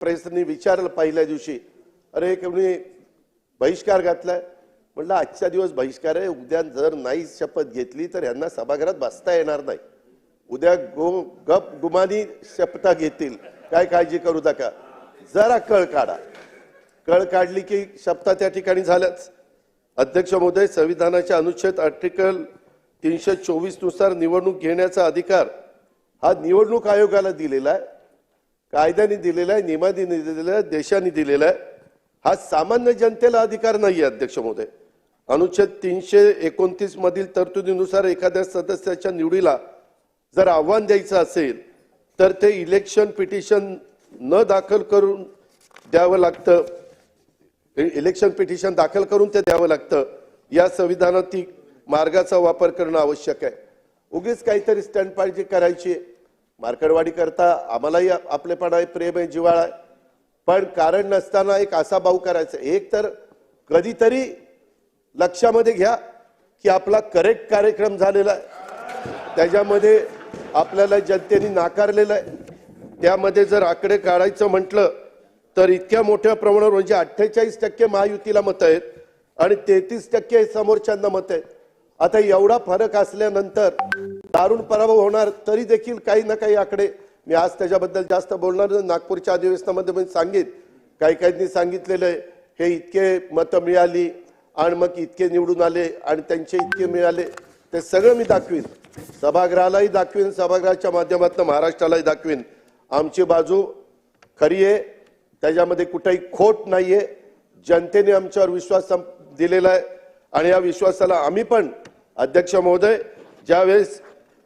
प्रेसनी विचारलं पहिल्या दिवशी अरे कोणी बहिष्कार घातलाय? म्हटलं आजचा दिवस बहिष्कार आहे. उद्या जर नाही शपथ घेतली तर यांना सभागृहात बसता येणार नाही. उद्या गो गप गुमानी शपथा घेतील. काय काळजी करू नका. जरा कळ काढा. कळ काढली की शपथा त्या ठिकाणी झाल्याच. अध्यक्ष महोदय संविधानाच्या अनुच्छेद आर्टिकल तीनशे चोवीसनुसार निवडणूक घेण्याचा अधिकार हा निवडणूक आयोगाला दिलेला आहे. कायद्याने दिलेला आहे नियमाने दिलेला आहे देशाने दिलेला आहे. हा सामान्य जनतेला अधिकार नाही आहे अध्यक्ष महोदय. अनुच्छेद तीनशे एकोणतीस मधील तरतुदीनुसार एखाद्या सदस्याच्या निवडीला जर आव्हान द्यायचं असेल तर ते इलेक्शन पिटिशन न दाखल करून द्यावं लागतं. इलेक्शन पिटिशन दाखल करून ते द्यावं लागतं. या संविधानातील मार्गाचा वापर करणं आवश्यक आहे. उगीच काहीतरी स्टँड पाहिजे करायची मार्कडवाडी करता आम्हालाही आपलेपणा आहे प्रेम आहे जिव्हाळा आहे. पण कारण नसताना एक असा भाऊ करायचा. एक तर कधीतरी लक्षामध्ये घ्या की आपला करेक्ट कार्यक्रम झालेला आहे. त्याच्यामध्ये आपल्याला जनतेने नाकारलेलं आहे. त्यामध्ये जर आकडे काढायचं म्हटलं तर इतक्या मोठ्या प्रमाणावर म्हणजे अठ्ठेचाळीस टक्के महायुतीला मत आहेत आणि तेहतीस टक्के समोरच्यांना मत आहेत. आता एवढा फरक असल्यानंतर दारुण पराभव होणार तरी देखील काही ना काही आकडे. मी आज त्याच्याबद्दल जास्त बोलणार नागपूरच्या अधिवेशनामध्ये मी सांगित काही काहींनी सांगितलेलं आहे. हे इतके मतं मिळाली आणि मग इतके निवडून आले आणि त्यांचे इतके मिळाले ते सगळं मी दाखवीन. सभागृहालाही दाखवीन सभागृहाच्या माध्यमातून महाराष्ट्रालाही दाखवीन. आमची बाजू खरी आहे. त्याच्यामध्ये कुठेही खोट नाही आहे जनतेने आमच्यावर विश्वास दिलेला आहे. आणि या विश्वासाला आम्ही पण अध्यक्ष महोदय ज्यावेळेस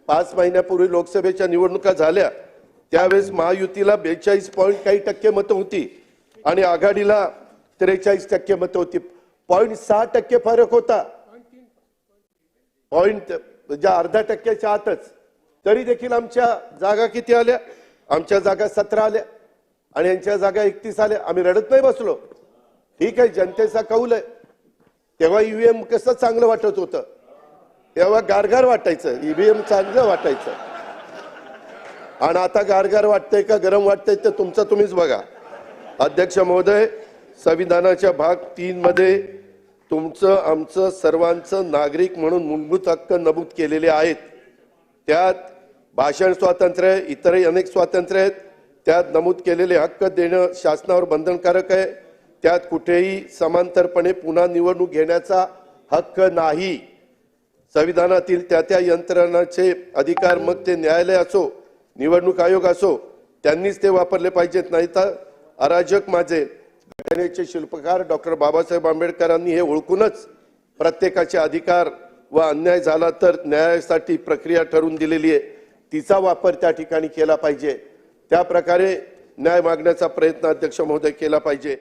पाच महिन्यापूर्वी लोकसभेच्या निवडणुका झाल्या. त्यावेळेस महायुतीला बेचाळीस पॉईंट काही टक्के मतं होती आणि आघाडीला त्रेचाळीस टक्के मतं होती. पॉईंट सहा टक्के फरक होता. पॉईंट म्हणजे अर्धा टक्क्याच्या आतच. तरी देखील आमच्या जागा किती आल्या? आमच्या जागा सतरा आल्या आणि यांच्या जागा एकतीस आल्या. आम्ही रडत नाही बसलो. ठीक आहे जनतेचा कौल आहे. तेव्हा ईव्हीएम कसं चांगलं वाटत होतं? तेव्हा गारगार वाटायचं ईव्हीएम चांगलं वाटायचं. आणि आता गारगार वाटतंय का गरम वाटतंय ते तुमचं तुम्हीच बघा. अध्यक्ष महोदय संविधानाच्या भाग तीन मध्ये तुमचं आमचं सर्वांचं नागरिक म्हणून मूलभूत हक्क नमूद केलेले आहेत. त्यात भाषण स्वातंत्र्य इतरही अनेक स्वातंत्र्य आहेत. त्यात नमूद केलेले हक्क देणं शासनावर बंधनकारक आहे. त्यात कुठेही समांतरपणे पुन्हा निवडणूक घेण्याचा हक्क नाही. संविधानातील त्या त्या यंत्रणाचे अधिकार मग ते न्यायालय असो निवडणूक आयोग असो त्यांनीच ते वापरले पाहिजेत. नाही तर अराजक माझे घटनेचे शिल्पकार डॉक्टर बाबासाहेब आंबेडकरांनी हे ओळखूनच प्रत्येकाचे अधिकार व अन्याय झाला तर न्यायासाठी प्रक्रिया ठरवून दिलेली आहे. तिचा वापर त्या ठिकाणी केला पाहिजे. त्या प्रकारे न्याय मागण्याचा प्रयत्न अध्यक्ष महोदय केला पाहिजे.